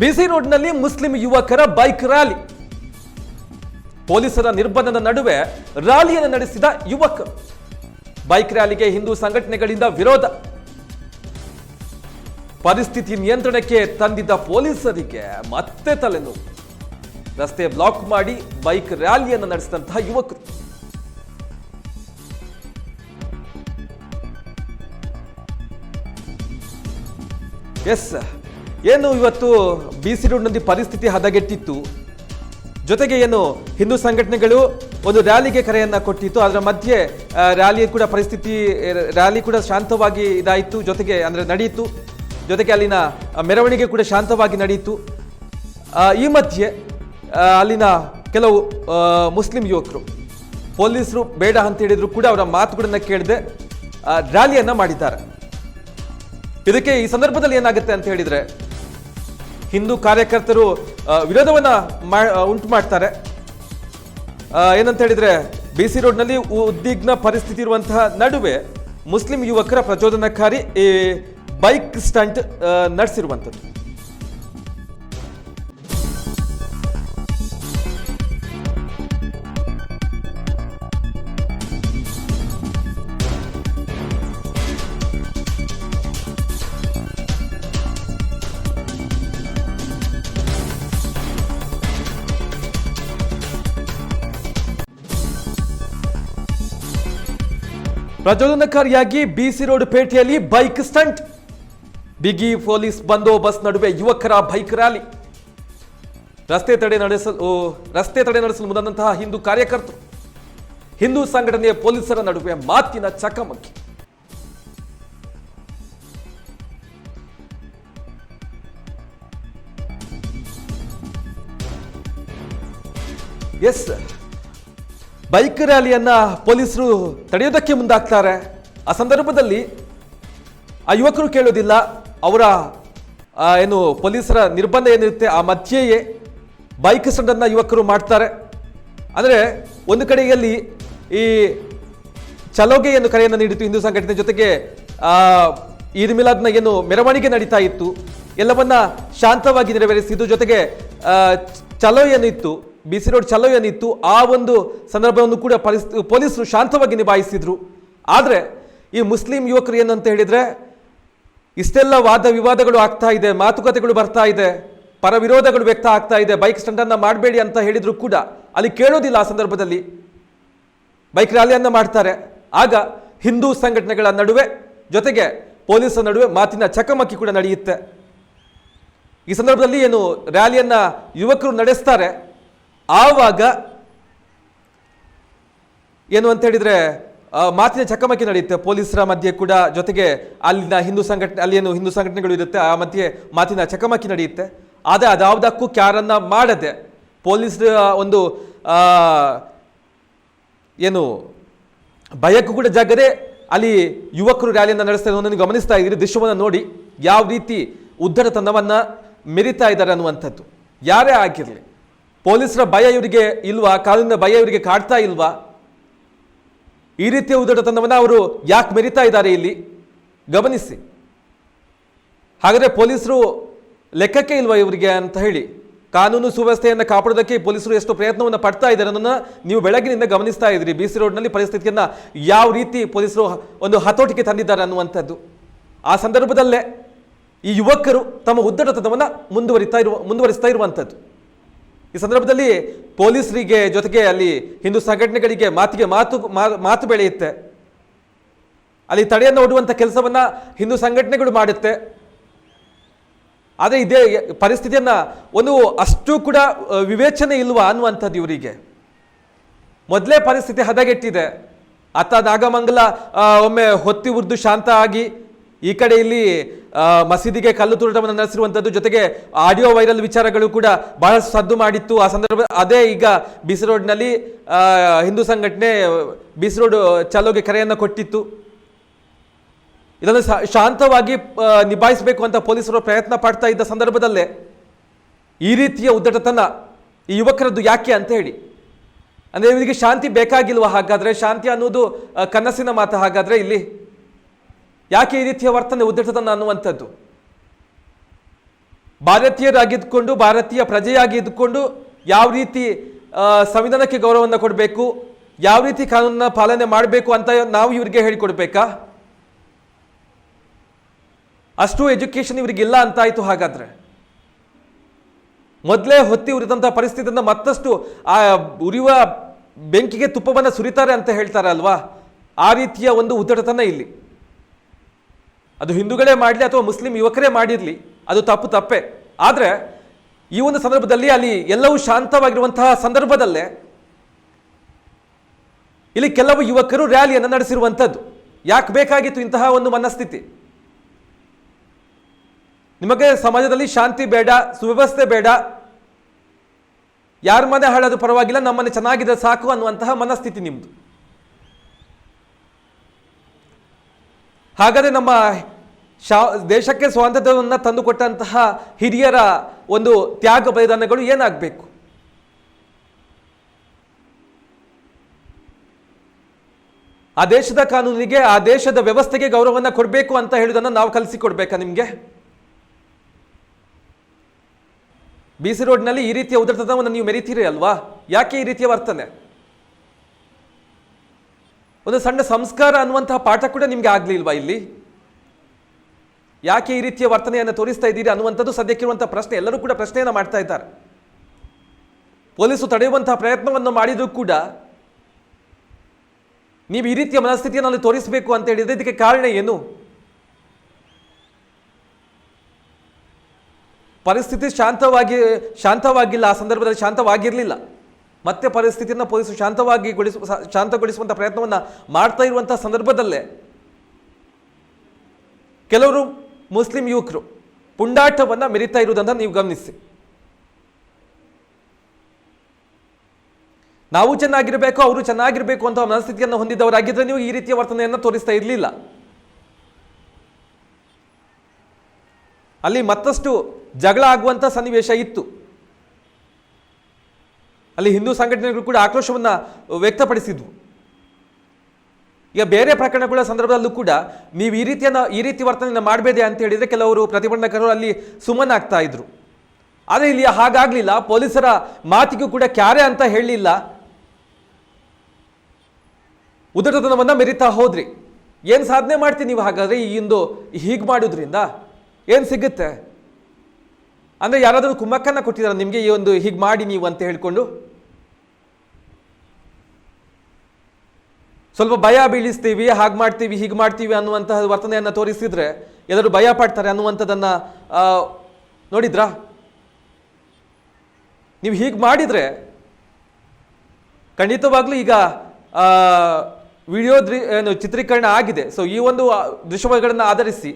ಬಿಸಿ ರೋಡ್ನಲ್ಲಿ ಮುಸ್ಲಿಂ ಯುವಕರ bike rally. ಪೊಲೀಸರ ನಿರ್ಬಂಧದ ನಡುವೆ ರ್ಯಾಲಿಯನ್ನು ನಡೆಸಿದ ಯುವಕರು ಬೈಕ್ ರ್ಯಾಲಿಗೆ ಹಿಂದೂ ಸಂಘಟನೆಗಳಿಂದ ವಿರೋಧ. ಪರಿಸ್ಥಿತಿ ನಿಯಂತ್ರಣಕ್ಕೆ ತಂದಿದ್ದ ಪೊಲೀಸರಿಗೆ ಮತ್ತೆ ತಲೆನೋವು. ರಸ್ತೆ ಬ್ಲಾಕ್ ಮಾಡಿ ಬೈಕ್ ರ್ಯಾಲಿಯನ್ನು ನಡೆಸಿದಂತಹ ಯುವಕರು. ಎಸ್ ಏನು ಇವತ್ತು ಬಿ ಸಿ ರೋಡ್ನಲ್ಲಿ ಪರಿಸ್ಥಿತಿ ಹದಗೆಟ್ಟಿತ್ತು? ಜೊತೆಗೆ ಏನು ಹಿಂದೂ ಸಂಘಟನೆಗಳು ಒಂದು ರ್ಯಾಲಿಗೆ ಕರೆಯನ್ನು ಕೊಟ್ಟಿತ್ತು, ಅದರ ಮಧ್ಯೆ ರ್ಯಾಲಿ ಕೂಡ ಪರಿಸ್ಥಿತಿ ರ್ಯಾಲಿ ಕೂಡ ಶಾಂತವಾಗಿ ಇದಾಯಿತು, ಜೊತೆಗೆ ಅಂದರೆ ನಡೆಯಿತು ಜೊತೆಗೆ ಅಲ್ಲಿನ ಮೆರವಣಿಗೆ ಕೂಡ ಶಾಂತವಾಗಿ ನಡೆಯಿತು ಈ ಮಧ್ಯೆ ಅಲ್ಲಿನ ಕೆಲವು ಮುಸ್ಲಿಂ ಯುವಕರು, ಪೊಲೀಸರು ಬೇಡ ಅಂತ ಹೇಳಿದರೂ ಕೂಡ ಅವರ ಮಾತುಗಳನ್ನು ಕೇಳದೆ ರ್ಯಾಲಿಯನ್ನು ಮಾಡಿದ್ದಾರೆ. ಇದಕ್ಕೆ ಈ ಸಂದರ್ಭದಲ್ಲಿ ಏನಾಗುತ್ತೆ ಅಂತ ಹೇಳಿದ್ರೆ ಹಿಂದೂ ಕಾರ್ಯಕರ್ತರು ವಿರೋಧವನ್ನ ಉಂಟು ಮಾಡ್ತಾರೆ. ಏನಂತ ಹೇಳಿದ್ರೆ ಬಿ ಸಿ ರೋಡ್ನಲ್ಲಿ ಉದ್ವಿಗ್ನ ಪರಿಸ್ಥಿತಿ ಇರುವಂತಹ ನಡುವೆ ಮುಸ್ಲಿಂ ಯುವಕರ ಪ್ರಚೋದನಕಾರಿ ಈ ಬೈಕ್ ಸ್ಟಂಟ್ ನಡೆಸಿರುವಂಥದ್ದು. ಪ್ರಚೋದನಕಾರಿಯಾಗಿ ಬಿಸಿ ರೋಡ್ ಪೇಟೆಯಲ್ಲಿ ಬೈಕ್ ಸ್ಟಂಟ್. ಬಿಗಿ ಪೊಲೀಸ್ ಬಂದೋಬಸ್ತ್ ನಡುವೆ ಯುವಕರ ಬೈಕ್ ರ್ಯಾಲಿ. ರಸ್ತೆ ತಡೆ ನಡೆಸಲು ರಸ್ತೆ ತಡೆ ನಡೆಸಲು ಮುಂದಂತಹ ಹಿಂದೂ ಕಾರ್ಯಕರ್ತರು. ಹಿಂದೂ ಸಂಘಟನೆಯ ಪೊಲೀಸರ ನಡುವೆ ಮಾತಿನ ಚಕಮಕಿ. ಎಸ್ ಬೈಕ್ ರ್ಯಾಲಿಯನ್ನು ಪೊಲೀಸರು ತಡೆಯೋದಕ್ಕೆ ಮುಂದಾಗ್ತಾರೆ. ಆ ಸಂದರ್ಭದಲ್ಲಿ ಆ ಯುವಕರು ಕೇಳೋದಿಲ್ಲ, ಅವರ ಏನು ಪೊಲೀಸರ ನಿರ್ಬಂಧ ಏನಿರುತ್ತೆ, ಆ ಮಧ್ಯೆಯೇ ಬೈಕ್ ಸ್ಟಂಡನ್ನು ಯುವಕರು ಮಾಡ್ತಾರೆ. ಅಂದರೆ ಒಂದು ಕಡೆಯಲ್ಲಿ ಈ ಚಲೋಗೆ ಏನು ಕರೆಯನ್ನು ನೀಡಿತು ಹಿಂದೂ ಸಂಘಟನೆ ಜೊತೆಗೆ ಈದ್ ಮಿಲಾದ್ನ ಏನು ಮೆರವಣಿಗೆ ನಡೀತಾ ಇತ್ತು. ಎಲ್ಲವನ್ನ ಶಾಂತವಾಗಿ ನೆರವೇರಿಸಿದ್ದು ಜೊತೆಗೆ ಚಲೋ ಏನಿತ್ತು ಬಿ ಸಿ ರೋಡ್ ಚಲೋ ಏನಿತ್ತು, ಆ ಒಂದು ಸಂದರ್ಭವನ್ನು ಕೂಡ ಪೊಲೀಸರು ಶಾಂತವಾಗಿ ನಿಭಾಯಿಸಿದ್ರು. ಆದರೆ ಈ ಮುಸ್ಲಿಂ ಯುವಕರು ಏನಂತ ಹೇಳಿದರೆ, ಇಷ್ಟೆಲ್ಲ ವಾದ ವಿವಾದಗಳು ಆಗ್ತಾ ಇದೆ, ಮಾತುಕತೆಗಳು ಬರ್ತಾ ಇದೆ ಪರ ವಿರೋಧಗಳು ವ್ಯಕ್ತ ಆಗ್ತಾ ಇದೆ, ಬೈಕ್ ಸ್ಟಂಡನ್ನು ಮಾಡಬೇಡಿ ಅಂತ ಹೇಳಿದ್ರು ಕೂಡ ಅಲ್ಲಿ ಕೇಳೋದಿಲ್ಲ ಆ ಸಂದರ್ಭದಲ್ಲಿ. ಬೈಕ್ ರ್ಯಾಲಿಯನ್ನು ಮಾಡ್ತಾರೆ. ಆಗ ಹಿಂದೂ ಸಂಘಟನೆಗಳ ನಡುವೆ ಜೊತೆಗೆ ಪೊಲೀಸರ ನಡುವೆ ಮಾತಿನ ಚಕಮಕಿ ಕೂಡ ನಡೆಯುತ್ತೆ. ಈ ಸಂದರ್ಭದಲ್ಲಿ ಏನು ರ್ಯಾಲಿಯನ್ನು ಯುವಕರು ನಡೆಸ್ತಾರೆ. ಆವಾಗ ಏನು ಅಂತ ಹೇಳಿದರೆ ಮಾತಿನ ಚಕಮಕಿ ನಡೆಯುತ್ತೆ. ಪೊಲೀಸರ ಮಧ್ಯೆ ಕೂಡ ಜೊತೆಗೆ ಅಲ್ಲಿನ ಹಿಂದೂ ಸಂಘಟನೆ ಅಲ್ಲಿ ಏನು ಹಿಂದೂ ಸಂಘಟನೆಗಳು ಇರುತ್ತೆ, ಆ ಮಧ್ಯೆ ಮಾತಿನ ಚಕಮಕಿ ನಡೆಯುತ್ತೆ. ಆದರೆ ಅದಾವುದಕ್ಕೂ ಕ್ಯಾರನ್ನು ಮಾಡದೆ ಪೊಲೀಸರ ಒಂದು ಏನು ಭಯಕ್ಕೂ ಕೂಡ ಜಾಗದೆ ಅಲ್ಲಿ ಯುವಕರು ರ್ಯಾಲಿಯನ್ನು ನಡೆಸ್ತಾ ಇರೋದನ್ನು ಗಮನಿಸ್ತಾ ಇದ್ದೀರಿ. ದೃಶ್ಯವನ್ನು ನೋಡಿ ಯಾವ ರೀತಿ ಉದ್ದಟತನವನ್ನ ಮೆರಿತಾ ಇದ್ದಾರೆ ಅನ್ನುವಂಥದ್ದು. ಯಾರೇ ಆಗಿರಲಿ ಪೊಲೀಸರ ಭಯ ಇವರಿಗೆ ಇಲ್ವಾ? ಕಾನೂನಿನ ಭಯ ಇವರಿಗೆ ಕಾಡ್ತಾ ಇಲ್ವಾ? ಈ ರೀತಿಯ ಉದ್ದಟತನವನ್ನು ಅವರು ಯಾಕೆ ಮೆರಿತಾ ಇದ್ದಾರೆ ಇಲ್ಲಿ? ಗಮನಿಸಿ. ಹಾಗಾದರೆ ಪೊಲೀಸರು ಲೆಕ್ಕಕ್ಕೆ ಇಲ್ವಾ ಇವರಿಗೆ ಅಂತ ಹೇಳಿ? ಕಾನೂನು ಸುವ್ಯವಸ್ಥೆಯನ್ನು ಕಾಪಾಡೋದಕ್ಕೆ ಪೊಲೀಸರು ಎಷ್ಟು ಪ್ರಯತ್ನವನ್ನು ಪಡ್ತಾ ಇದ್ದಾರೆ ಅನ್ನೋದನ್ನು ನೀವು ಬೆಳಗಿನಿಂದ ಗಮನಿಸ್ತಾ ಇದ್ದೀರಿ ಬಿ ಸಿ ರೋಡ್ನಲ್ಲಿ ಪರಿಸ್ಥಿತಿಯನ್ನು ಯಾವ ರೀತಿ ಪೊಲೀಸರು ಒಂದು ಹತೋಟಿಗೆ ತಂದಿದ್ದಾರೆ ಅನ್ನುವಂಥದ್ದು. ಆ ಸಂದರ್ಭದಲ್ಲೇ ಈ ಯುವಕರು ತಮ್ಮ ಉದ್ದಟತನವನ್ನು ಮುಂದುವರಿತಾ ಇರುವ, ಮುಂದುವರಿಸ್ತಾ ಇರುವಂಥದ್ದು. ಈ ಸಂದರ್ಭದಲ್ಲಿ ಪೊಲೀಸರಿಗೆ ಜೊತೆಗೆ ಅಲ್ಲಿ ಹಿಂದೂ ಸಂಘಟನೆಗಳಿಗೆ ಮಾತಿಗೆ ಮಾತು ಮಾತು ಬೆಳೆಯುತ್ತೆ. ಅಲ್ಲಿ ತಡೆಯನ್ನು ಒಡ್ಡುವಂಥ ಕೆಲಸವನ್ನು ಹಿಂದೂ ಸಂಘಟನೆಗಳು ಮಾಡುತ್ತೆ. ಆದರೆ ಇದೇ ಪರಿಸ್ಥಿತಿಯನ್ನು ಒಂದು ಅಷ್ಟು ಕೂಡ ವಿವೇಚನೆ ಇಲ್ವಾ ಅನ್ನುವಂಥದ್ದು ಇವರಿಗೆ. ಮೊದಲೇ ಪರಿಸ್ಥಿತಿ ಹದಗೆಟ್ಟಿದೆ. ಅತ್ತ ನಾಗಮಂಗಲ ಒಮ್ಮೆ ಹೊತ್ತಿ ಉರ್ದು ಶಾಂತ ಆಗಿ ಈ ಕಡೆ ಇಲ್ಲಿ ಮಸೀದಿಗೆ ಕಲ್ಲು ತೂರಾಟವನ್ನು ನಡೆಸಿರುವಂಥದ್ದು ಜೊತೆಗೆ ಆಡಿಯೋ ವೈರಲ್ ವಿಚಾರಗಳು ಕೂಡ ಬಹಳಷ್ಟು ಸದ್ದು ಮಾಡಿತ್ತು. ಆ ಸಂದರ್ಭ ಅದೇ ಈಗ ಬಿಸಿ ರೋಡ್ನಲ್ಲಿ ಹಿಂದೂ ಸಂಘಟನೆ ಬಿಸಿ ರೋಡ್ ಚಲೋಗೆ ಕರೆಯನ್ನು ಕೊಟ್ಟಿತ್ತು. ಇದನ್ನು ಶಾಂತವಾಗಿ ನಿಭಾಯಿಸಬೇಕು ಅಂತ ಪೊಲೀಸರು ಪ್ರಯತ್ನ ಪಡ್ತಾ ಇದ್ದ ಸಂದರ್ಭದಲ್ಲೇ ಈ ರೀತಿಯ ಉದ್ದಟತನ ಈ ಯುವಕರದ್ದು ಯಾಕೆ ಅಂತ ಹೇಳಿ. ಅಂದರೆ ಇವರಿಗೆ ಶಾಂತಿ ಬೇಕಾಗಿಲ್ವಾ? ಹಾಗಾದರೆ ಶಾಂತಿ ಅನ್ನೋದು ಕನಸಿನ ಮಾತು ಹಾಗಾದರೆ ಇಲ್ಲಿ ಯಾಕೆ ಈ ರೀತಿಯ ವರ್ತನೆ ಉದ್ದಟತನ ಅನ್ನುವಂಥದ್ದು? ಭಾರತೀಯರಾಗಿದ್ದುಕೊಂಡು, ಭಾರತೀಯ ಪ್ರಜೆಯಾಗಿ ಇದ್ದುಕೊಂಡು ಯಾವ ರೀತಿ ಸಂವಿಧಾನಕ್ಕೆ ಗೌರವವನ್ನು ಕೊಡಬೇಕು, ಯಾವ ರೀತಿ ಕಾನೂನನ್ನ ಪಾಲನೆ ಮಾಡಬೇಕು ಅಂತ ನಾವು ಇವರಿಗೆ ಹೇಳಿಕೊಡ್ಬೇಕಾ? ಅಷ್ಟು ಎಜುಕೇಶನ್ ಇವರಿಗಿಲ್ಲ ಅಂತ ಆಯ್ತು ಹಾಗಾದ್ರೆ. ಮೊದಲೇ ಹೊತ್ತಿ ಉರಿದಂತಹ ಪರಿಸ್ಥಿತಿಯನ್ನು ಮತ್ತಷ್ಟು, ಆ, ಉರಿಯುವ ಬೆಂಕಿಗೆ ತುಪ್ಪವನ್ನು ಸುರಿತಾರೆ ಅಂತ ಹೇಳ್ತಾರೆ ಅಲ್ವಾ ಆ ರೀತಿಯ ಒಂದು ಉದ್ದಟತನ ಇಲ್ಲಿ. ಅದು ಹಿಂದೂಗಳೇ ಮಾಡಲಿ ಅಥವಾ ಮುಸ್ಲಿಂ ಯುವಕರೇ ಮಾಡಿರಲಿ, ಅದು ತಪ್ಪು ತಪ್ಪೇ. ಆದರೆ, ಈ ಒಂದು ಸಂದರ್ಭದಲ್ಲಿ ಅಲ್ಲಿ ಎಲ್ಲವೂ ಶಾಂತವಾಗಿರುವಂತಹ ಸಂದರ್ಭದಲ್ಲೇ, ಇಲ್ಲಿ ಕೆಲವು ಯುವಕರು ರ್ಯಾಲಿಯನ್ನು ನಡೆಸಿರುವಂಥದ್ದು. ಯಾಕೆ ಬೇಕಾಗಿತ್ತು ಇಂತಹ ಒಂದು ಮನಸ್ಥಿತಿ? ನಿಮಗೆ ಸಮಾಜದಲ್ಲಿ ಶಾಂತಿ ಬೇಡ, ಸುವ್ಯವಸ್ಥೆ ಬೇಡ. ಯಾರ ಮನೆ ಹಾಳೋದು ಪರವಾಗಿಲ್ಲ, ನಮ್ಮನೆ ಚೆನ್ನಾಗಿದೆ, ಸಾಕು ಅನ್ನುವಂತಹ ಮನಸ್ಥಿತಿ ನಿಮ್ದು. ಹಾಗಾದ್ರೆ ನಮ್ಮ ಶಾ, ದೇಶಕ್ಕೆ ಸ್ವಾತಂತ್ರ್ಯವನ್ನು ತಂದುಕೊಟ್ಟಂತಹ ಹಿರಿಯರ ಒಂದು ತ್ಯಾಗ ಬಲಿದಾನಗಳು ಏನಾಗಬೇಕು? ಆ ದೇಶದ ಕಾನೂನಿಗೆ, ಆ ದೇಶದ ವ್ಯವಸ್ಥೆಗೆ ಗೌರವವನ್ನು ಕೊಡಬೇಕು ಅಂತ ಹೇಳುವುದನ್ನು ನಾವು ಕಲಿಸಿಕೊಡ್ಬೇಕಾ ನಿಮಗೆ? ಬಿ ಸಿ ರೋಡ್ನಲ್ಲಿ ಈ ರೀತಿಯ ಉದಟತನವನ್ನು ನೀವು ಮೆರಿತೀರಿ ಅಲ್ವಾ? ಯಾಕೆ ಈ ರೀತಿಯ ವರ್ತನೆ? ಒಂದು ಸಣ್ಣ ಸಂಸ್ಕಾರ ಅನ್ನುವಂತಹ ಪಾಠ ಕೂಡ ನಿಮಗೆ ಆಗಲಿಲ್ವಾ ಇಲ್ಲಿ? ಯಾಕೆ ಈ ರೀತಿಯ ವರ್ತನೆಯನ್ನು ತೋರಿಸ್ತಾ ಇದ್ದೀರಿ ಅನ್ನುವಂಥದ್ದು ಸದ್ಯಕ್ಕಿರುವಂಥ ಪ್ರಶ್ನೆ. ಎಲ್ಲರೂ ಕೂಡ ಪ್ರಶ್ನೆಯನ್ನು ಮಾಡ್ತಾ ಇದ್ದಾರೆ. ಪೊಲೀಸು ತಡೆಯುವಂತಹ ಪ್ರಯತ್ನವನ್ನು ಮಾಡಿದರೂ ಕೂಡ ನೀವು ಈ ರೀತಿಯ ಮನಸ್ಥಿತಿಯನ್ನು ಅಲ್ಲಿ ತೋರಿಸಬೇಕು ಅಂತ ಹೇಳಿದ್ರೆ ಇದಕ್ಕೆ ಕಾರಣ ಏನು? ಪರಿಸ್ಥಿತಿ ಶಾಂತವಾಗಿ, ಶಾಂತವಾಗಿಲ್ಲ. ಆ ಸಂದರ್ಭದಲ್ಲಿ ಶಾಂತವಾಗಿರಲಿಲ್ಲ. ಮತ್ತೆ ಪರಿಸ್ಥಿತಿಯನ್ನು ಪೊಲೀಸರು ಶಾಂತವಾಗಿ ಗೊಳಿಸುವ ಶಾಂತಗೊಳಿಸುವಂಥ ಪ್ರಯತ್ನವನ್ನು ಮಾಡ್ತಾ ಇರುವಂಥ ಸಂದರ್ಭದಲ್ಲೇ ಕೆಲವರು ಮುಸ್ಲಿಂ ಯುವಕರು ಪುಂಡಾಟವನ್ನು ಮೆರಿತಾ ಇರುವುದನ್ನು ನೀವು ಗಮನಿಸಿ. ನಾವು ಚೆನ್ನಾಗಿರಬೇಕು, ಅವರು ಚೆನ್ನಾಗಿರಬೇಕು ಅಂತ ಮನಸ್ಥಿತಿಯನ್ನು ಹೊಂದಿದ್ದವರಾಗಿದ್ದರೆ ನೀವು ಈ ರೀತಿಯ ವರ್ತನೆಯನ್ನು ತೋರಿಸ್ತಾ ಇರಲಿಲ್ಲ. ಅಲ್ಲಿ ಮತ್ತಷ್ಟು ಜಗಳ ಆಗುವಂಥ ಸನ್ನಿವೇಶ ಇತ್ತು. ಅಲ್ಲಿ ಹಿಂದೂ ಸಂಘಟನೆಗಳು ಕೂಡ ಆಕ್ರೋಶವನ್ನು ವ್ಯಕ್ತಪಡಿಸಿದ್ವು. ಈಗ ಬೇರೆ ಪ್ರಕರಣಗಳ ಸಂದರ್ಭದಲ್ಲೂ ಕೂಡ ನೀವು ಈ ರೀತಿಯನ್ನು, ಈ ರೀತಿ ವರ್ತನೆಯನ್ನು ಮಾಡಬೇಡಿ ಅಂತ ಹೇಳಿದರೆ ಕೆಲವರು ಪ್ರತಿಭಟನಾಕಾರರು ಅಲ್ಲಿ ಸುಮ್ಮನಾಗ್ತಾ ಇದ್ರು. ಆದರೆ ಇಲ್ಲಿ ಹಾಗಾಗಲಿಲ್ಲ, ಪೊಲೀಸರ ಮಾತಿಗೂ ಕೂಡ ಕ್ಯಾರೆ ಅಂತ ಹೇಳಲಿಲ್ಲ. ಉದಟತನವನ್ನು ಮೆರಿತಾ ಹೋದ್ರಿ. ಏನು ಸಾಧನೆ ಮಾಡ್ತೀನಿ ನೀವು ಹಾಗಾದರೆ ಈ ಇಂದು ಹೀಗೆ ಮಾಡೋದ್ರಿಂದ? ಏನು ಸಿಗುತ್ತೆ? ಅಂದರೆ ಯಾರಾದರೂ ಕುಮ್ಮಕ್ಕನ್ನ ಕೊಟ್ಟಿದ್ದಾರೆ ನಿಮಗೆ ಈ ಒಂದು ಹೀಗೆ ಮಾಡಿ ನೀವು ಅಂತ ಹೇಳಿಕೊಂಡು? ಸ್ವಲ್ಪ ಭಯ ಬೀಳಿಸ್ತೀವಿ, ಹಾಗೆ ಮಾಡ್ತೀವಿ, ಹೀಗೆ ಮಾಡ್ತೀವಿ ಅನ್ನುವಂತಹ ವರ್ತನೆಯನ್ನು ತೋರಿಸಿದ್ರೆ ಎಲ್ಲರೂ ಭಯ ಪಡ್ತಾರೆ ಅನ್ನುವಂಥದ್ದನ್ನು ನೋಡಿದ್ರ? ನೀವು ಹೀಗೆ ಮಾಡಿದರೆ ಖಂಡಿತವಾಗ್ಲೂ ಈಗ ವಿಡಿಯೋ ದೃ ಏನು ಚಿತ್ರೀಕರಣ ಆಗಿದೆ. ಸೊ ಈ ಒಂದು ದೃಶ್ಯಗಳನ್ನು ಆಧರಿಸಿ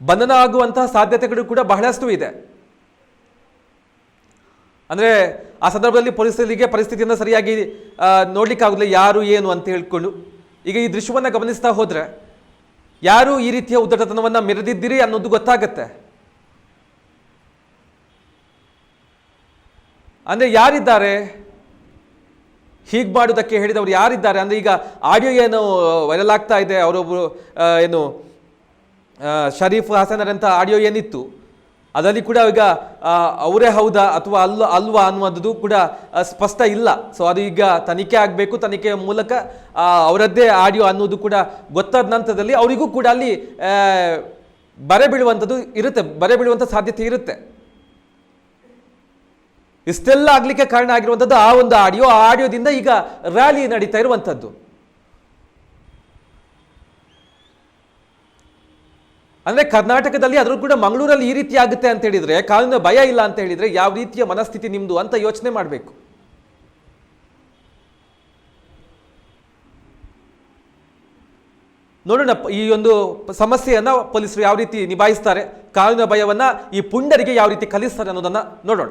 ಬಂಧನ ಆಗುವಂತಹ ಸಾಧ್ಯತೆಗಳು ಕೂಡ ಬಹಳಷ್ಟು ಇದೆ. ಅಂದರೆ ಆ ಸಂದರ್ಭದಲ್ಲಿ ಪೊಲೀಸರಿಗೆ ಪರಿಸ್ಥಿತಿಯನ್ನು ಸರಿಯಾಗಿ ನೋಡಲಿಕ್ಕಾಗಲಿಲ್ಲ ಯಾರು ಏನು ಅಂತ ಹೇಳ್ಕೊಂಡು. ಈಗ ಈ ದೃಶ್ಯವನ್ನು ಗಮನಿಸ್ತಾ ಹೋದರೆ ಯಾರು ಈ ರೀತಿಯ ಉದ್ದಟತನವನ್ನು ಮೆರೆದಿದ್ದೀರಿ ಅನ್ನೋದು ಗೊತ್ತಾಗತ್ತೆ. ಅಂದರೆ ಯಾರಿದ್ದಾರೆ? ಹೀಗೆ ಮಾಡೋದಕ್ಕೆ ಹೇಳಿದವರು ಯಾರಿದ್ದಾರೆ? ಅಂದರೆ ಈಗ ಆಡಿಯೋ ಏನು ವೈರಲ್ ಆಗ್ತಾ ಇದೆ ಅವರೊಬ್ಬರು ಏನು ಶರೀಫ್ ಹಸನರ್ ಅಂತ ಆಡಿಯೋ ಏನಿತ್ತು? ಅದರಲ್ಲಿ ಕೂಡ ಈಗ ಅವರೇ ಹೌದಾ ಅಥವಾ ಅಲ್ಲ ಅಲ್ವಾ ಅನ್ನುವಂಥದ್ದು ಕೂಡ ಸ್ಪಷ್ಟ ಇಲ್ಲ. ಸೊ ಅದು ಈಗ ತನಿಖೆ ಆಗಬೇಕು, ತನಿಖೆಯ ಮೂಲಕ ಅವರದ್ದೇ ಆಡಿಯೋ ಅನ್ನೋದು ಕೂಡ ಗೊತ್ತಾದ ನಂತರದಲ್ಲಿ ಅವರಿಗೂ ಕೂಡ ಅಲ್ಲಿ ಬರೆ ಬೀಳುವಂಥದ್ದು ಇರುತ್ತೆ, ಬರೆ ಬೀಳುವಂಥ ಸಾಧ್ಯತೆ ಇರುತ್ತೆ. ಇಷ್ಟೆಲ್ಲ ಆಗಲಿಕ್ಕೆ ಕಾರಣ ಆಗಿರುವಂಥದ್ದು ಆ ಒಂದು ಆಡಿಯೋ. ಆ ಆಡಿಯೋದಿಂದ ಈಗ ರ್ಯಾಲಿ ನಡೀತಾ ಇರುವಂಥದ್ದು. ಅಂದ್ರೆ ಕರ್ನಾಟಕದಲ್ಲಿ ಅದ್ರೂ ಕೂಡ ಮಂಗಳೂರಲ್ಲಿ ಈ ರೀತಿ ಆಗುತ್ತೆ ಅಂತ ಹೇಳಿದ್ರೆ ಕಾನೂನಿನ ಭಯ ಇಲ್ಲ ಅಂತ ಹೇಳಿದ್ರೆ ಯಾವ ರೀತಿಯ ಮನಸ್ಥಿತಿ ನಿಮ್ದು ಅಂತ ಯೋಚನೆ ಮಾಡಬೇಕು. ನೋಡೋಣ, ಈ ಒಂದು ಸಮಸ್ಯೆಯನ್ನು ಸಮಸ್ಯೆಯನ್ನ ಪೊಲೀಸರು ಯಾವ ರೀತಿ ನಿಭಾಯಿಸ್ತಾರೆ ಕಾನೂನಿನ ಭಯವನ್ನ ಈ ಪುಂಡರಿಗೆ ಯಾವ ರೀತಿ ಕಲಿಸ್ತಾರೆ ಅನ್ನೋದನ್ನ ನೋಡೋಣ.